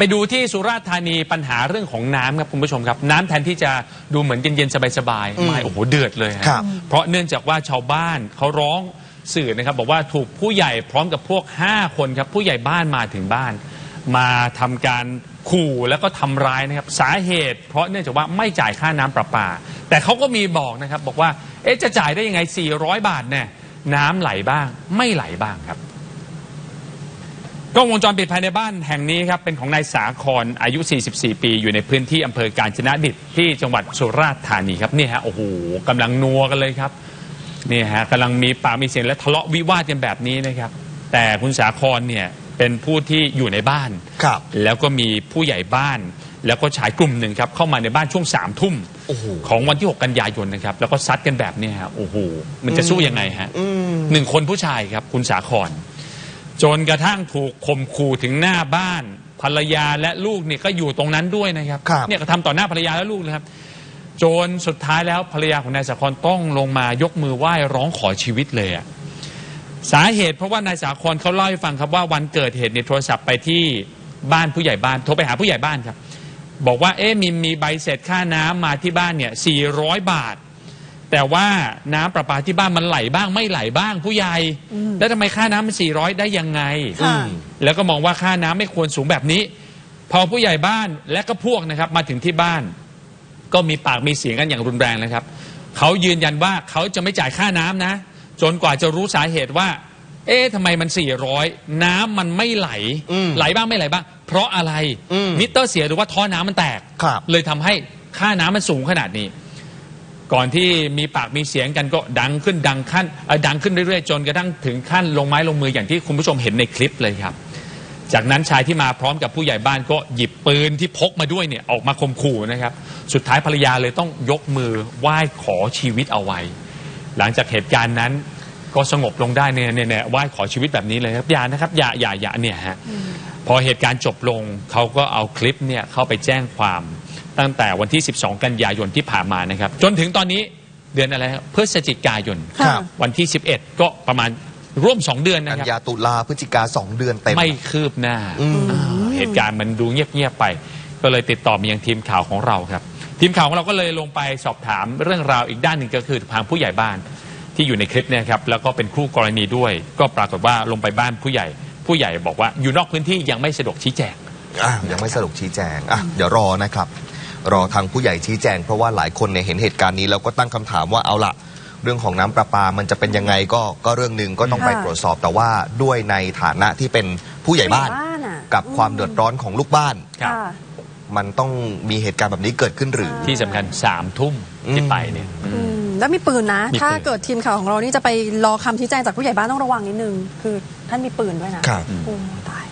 ไปดูที่สุราษฎร์ธานีปัญหาเรื่องของน้ำครับคุณผู้ชมครับ น้ำแทนที่จะดูเหมือนเย็นๆ สบายๆไม่โอ้โหเดือดเลยฮะครับ เพราะเนื่องจากว่าชาวบ้านเขาร้องสื่อนะครับบอกว่าถูกผู้ใหญ่พร้อมกับพวก 5 คนครับ ผู้ใหญ่บ้านมาถึงบ้าน มาทำการขู่แล้วก็ทำร้ายนะครับ สาเหตุ เพราะเนื่องจากว่าไม่จ่ายค่าน้ำประปา แต่เขาก็มีบอกนะครับบอกว่าเอ๊ะจะจ่ายได้ยังไง 400 บาทเนี่ยน้ำไหลบ้างไม่ไหลบ้างครับ กล้องวงจรปิดภายในบ้านแห่งนี้ครับเป็นของนายสาครอายุ 44 ปี อยู่ในพื้นที่อำเภอกาญจนดิตที่จังหวัดสุราษฎร์ธานีครับนี่ฮะโอ้โหกำลังนัวกันเลยครับนี่ฮะกำลังมีปากมีเสียงและทะเลาะวิวาทกันแบบนี้นะครับ แต่คุณสาครเนี่ยเป็นผู้ที่อยู่ในบ้าน ครับ แล้วก็มีผู้ใหญ่บ้าน แล้วก็ชายกลุ่มหนึ่งครับเข้ามาในบ้านช่วงสามทุ่มโอ้โห ของวันที่ 6 กันยายนนะครับ แล้วก็ซัดกันแบบนี้ฮะโอ้โหมันจะสู้ยังไงฮะอืมหนึ่งคนผู้ชายครับคุณสาคร จนกระทั่งถูกข่มขู่ถึงหน้าบ้านภรรยาและลูกเนี่ยก็อยู่ตรงนั้นด้วยนะครับครับ เนี่ยก็ทำต่อหน้าภรรยาและลูกนะครับจนสุดท้ายแล้วภรรยาของนายสาครต้องลงมายกมือไหว้ร้องขอชีวิตเลยอะสาเหตุเพราะว่านายสาครเขาเล่าให้ฟังครับว่าวันเกิดเหตุเนี่ยโทรศัพท์ไปที่บ้านผู้ใหญ่บ้านโทรไปหาผู้ใหญ่บ้านครับ บอกว่าเอ๊ะมีมีใบเสร็จค่าน้ำมาที่บ้านเนี่ย400 บาท แต่ว่าน้ำประปาที่บ้านมันไหลบ้างไม่ไหลบ้างผู้ใหญ่ แล้วทำไมค่าน้ำมัน400 ได้ยังไง ค่ะ แล้วก็มองว่าค่าน้ำไม่ควรสูงแบบนี้ พอผู้ใหญ่บ้านและก็พวกนะครับมาถึงที่บ้าน ก็มีปากมีเสียงกันอย่างรุนแรงนะครับ เขายืนยันว่าเขาจะไม่จ่ายค่าน้ำนะ จนกว่าจะรู้สาเหตุว่า เอ๊ะทำไมมัน 400 น้ำมันไม่ไหล อืมไหลบ้างไม่ไหลบ้าง เพราะอะไรอืมมิเตอร์เสียหรือว่าท่อน้ำมันแตก ครับ เลยทำให้ค่าน้ำมันสูงขนาดนี้ ก่อนที่มีปากมีเสียงกันก็ดังขึ้นดังขั้นดังขึ้นเรื่อยๆ จนกระทั่งถึงขั้นลงไม้ลงมืออย่างที่คุณผู้ชมเห็นในคลิปเลยครับ จากนั้นชายที่มาพร้อมกับผู้ใหญ่บ้านก็หยิบปืนที่พกมาด้วยเนี่ยออกมาข่มขู่นะครับ สุดท้ายภรรยาเลยต้องยกมือไหว้ขอชีวิตเอาไว้ หลังจากเหตุการณ์นั้นก็สงบลงได้เนี่ยเนี่ยเนี่ยไหว้ขอชีวิตแบบนี้เลยครับอย่านะครับอย่าอย่าอย่าเนี่ยฮะพอเหตุการณ์จบลงเขาก็เอาคลิปเนี่ยเข้าไปแจ้งความ ตั้งแต่วันที่ 12 กันยายนที่ผ่านมานะครับ จนถึงตอนนี้เดือนอะไรครับพฤศจิกายนครับวันที่ 11 ก็ประมาณร่วม 2 เดือนกันะนครับยาตุลาพฤศจิกาสองเดือนเต็ม ไม่คืบหน้าอืมอ่าเหตุการณ์มันดูเงียบๆไป ก็เลยติดต่อมายังทีมข่าวของเราครับ ทีมข่าวของเราก็เลยลงไปสอบถามเรื่องราวอีกด้านหนึ่งก็คือทางผู้ใหญ่บ้านที่อยู่ในคลิปเนี่ยครับแล้วก็เป็นคู่กรณีด้วย ก็ปรากฏว่าลงไปบ้านผู้ใหญ่ ผู้ใหญ่บอกว่าอยู่นอกพื้นที่ยังไม่สะดวกชี้แจง อะยังไม่สรุปชี้แจงอะเดี๋ยวรอนะครับ รอทางผู้ใหญ่ชี้แจง เพราะว่าหลายคนเนี่ยเห็นเหตุการณ์นี้แล้วก็ตั้งคำถามว่าเอาละเรื่องของน้ำประปามันจะเป็นยังไงก็ก็เรื่องหนึ่งก็ต้องไปค่ะตรวจสอบแต่ว่าด้วยในฐานะที่เป็นผู้ใหญ่บ้าน ผู้ใหญ่บ้านอะ กับความเดือดร้อนของลูกบ้าน ครับ ค่ะ มันต้องมีเหตุการณ์แบบนี้เกิดขึ้นหรือ ที่สำคัญสามทุ่มที่ไปเนี่ย อืมแล้วมีปืนนะ มีปืน ถ้าเกิดทีมข่าวของเรานี่จะไปรอคำชี้แจงจากผู้ใหญ่บ้านต้องระวังนิดนึง คือท่านมีปืนด้วยนะครับ โอ้ตาย